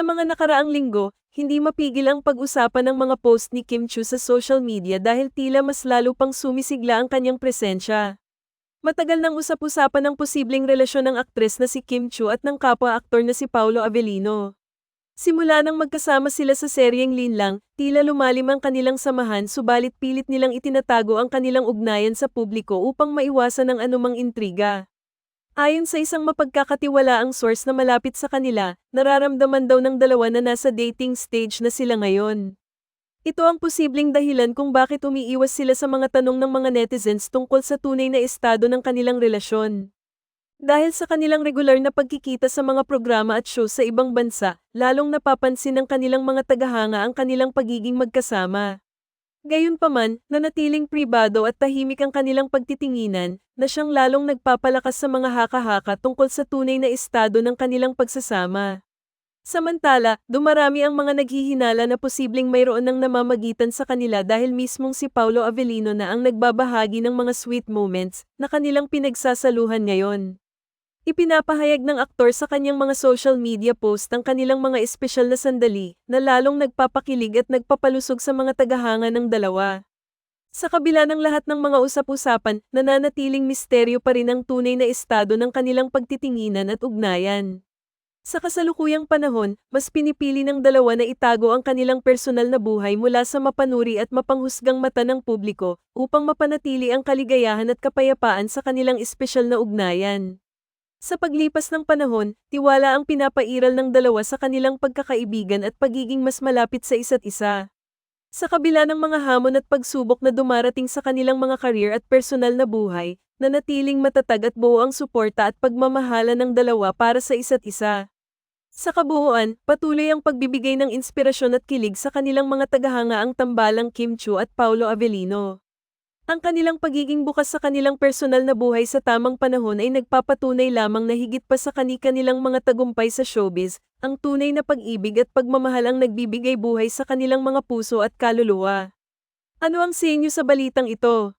mga nakaraang linggo, hindi mapigil ang pag-usapan ng mga post ni Kim Chu sa social media dahil tila mas lalo pang sumisigla ang kanyang presensya. Matagal nang usap-usapan ang posibleng relasyon ng aktres na si Kim Chu at ng kapwa-aktor na si Paulo Avellino. Simula nang magkasama sila sa seryeng Linlang, tila lumalim ang kanilang samahan subalit pilit nilang itinatago ang kanilang ugnayan sa publiko upang maiwasan ang anumang intriga. Ayon sa isang mapagkakatiwalaang source na malapit sa kanila, nararamdaman daw ng dalawa na nasa dating stage na sila ngayon. Ito ang posibleng dahilan kung bakit umiiwas sila sa mga tanong ng mga netizens tungkol sa tunay na estado ng kanilang relasyon. Dahil sa kanilang regular na pagkikita sa mga programa at show sa ibang bansa, lalong napapansin ng kanilang mga tagahanga ang kanilang pagiging magkasama. Gayunpaman, nanatiling pribado at tahimik ang kanilang pagtitinginan, na siyang lalong nagpapalakas sa mga haka-haka tungkol sa tunay na estado ng kanilang pagsasama. Samantala, dumarami ang mga naghihinala na posibleng mayroon ng namamagitan sa kanila dahil mismong si Paulo Avellino na ang nagbabahagi ng mga sweet moments na kanilang pinagsasaluhan ngayon. Ipinapahayag ng aktor sa kanyang mga social media post ang kanilang mga espesyal na sandali na lalong nagpapakilig at nagpapalusog sa mga tagahanga ng dalawa. Sa kabila ng lahat ng mga usap-usapan, nananatiling misteryo pa rin ang tunay na estado ng kanilang pagtitinginan at ugnayan. Sa kasalukuyang panahon, mas pinipili ng dalawa na itago ang kanilang personal na buhay mula sa mapanuri at mapanghusgang mata ng publiko upang mapanatili ang kaligayahan at kapayapaan sa kanilang espesyal na ugnayan. Sa paglipas ng panahon, tiwala ang pinapairal ng dalawa sa kanilang pagkakaibigan at pagiging mas malapit sa isa't isa. Sa kabila ng mga hamon at pagsubok na dumarating sa kanilang mga career at personal na buhay, nanatiling matatag at buo ang suporta at pagmamahala ng dalawa para sa isa't isa. Sa kabuuan, patuloy ang pagbibigay ng inspirasyon at kilig sa kanilang mga tagahanga ang tambalang Kim Chu at Paulo Avellino. Ang kanilang pagiging bukas sa kanilang personal na buhay sa tamang panahon ay nagpapatunay lamang na higit pa sa kani-kanilang mga tagumpay sa showbiz, ang tunay na pag-ibig at pagmamahal ang nagbibigay buhay sa kanilang mga puso at kaluluwa. Ano ang sinyo sa balitang ito?